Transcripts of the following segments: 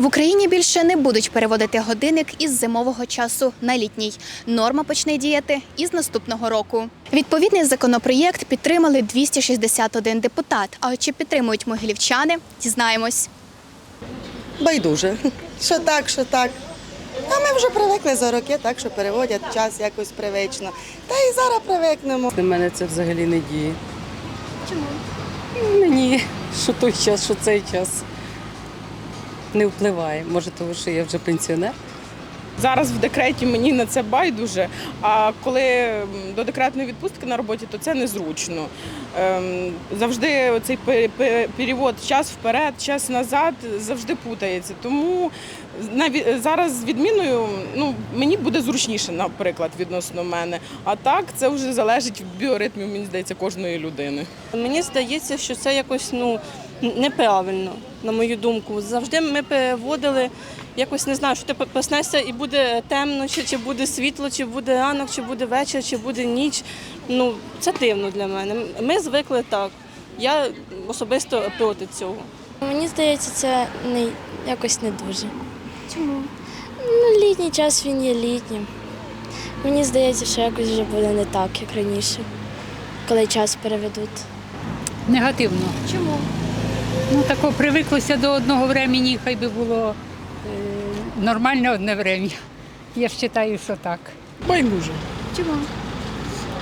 В Україні більше не будуть переводити годинник із зимового часу на літній. Норма почне діяти із наступного року. Відповідний законопроєкт підтримали 261 депутат. А чи підтримують могилівчани, дізнаємось. Байдуже. Що так, що так. А ми вже привикли за роки, так що переводять час якось привично. Та і зараз привикнемо. На мене це взагалі не діє. Чому? Мені що той час, що цей час не впливає. Може, тому що я вже пенсіонер. Зараз в декреті мені на це байдуже. А коли до декретної відпустки на роботі, то це незручно. Ем, Завжди цей пе- пе- перевод час вперед, час назад завжди путається. Тому зараз з відміною ну, мені буде зручніше, наприклад, відносно мене. А так це вже залежить від біоритмів, мені здається, кожної людини. Мені здається, що це якось ну неправильно, на мою думку. Завжди ми переводили якось не знаю, що ти проснешся і буде темно, чи, чи буде світло, чи буде ранок, чи буде вечір, чи буде ніч. Ну це дивно для мене. Ми звикли так. Я особисто проти цього. Мені здається, це не якось не дуже. Чому? Ну, літній час він є літнім. Мені здається, що якось вже буде не так, як раніше, коли час переведуть. Негативно. Чому? Ну тако привиклося до одного времени, хай би було е, нормальне одне врем'я. Я ж вважаю, що так. Байдуже. Чому?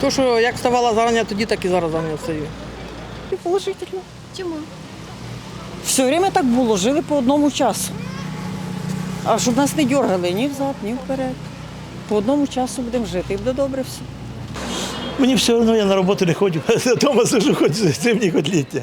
То, що як вставала зарані, тоді так і зараз зарані встаю. І положительно. Чому? Все время так було, жили по одному часу. А щоб нас не дергали ні взад, ні вперед. По одному часу будемо жити і буде добре все. Мені все одно я на роботу не ходжу. вдома сижу, хоч зимні, хоч літня.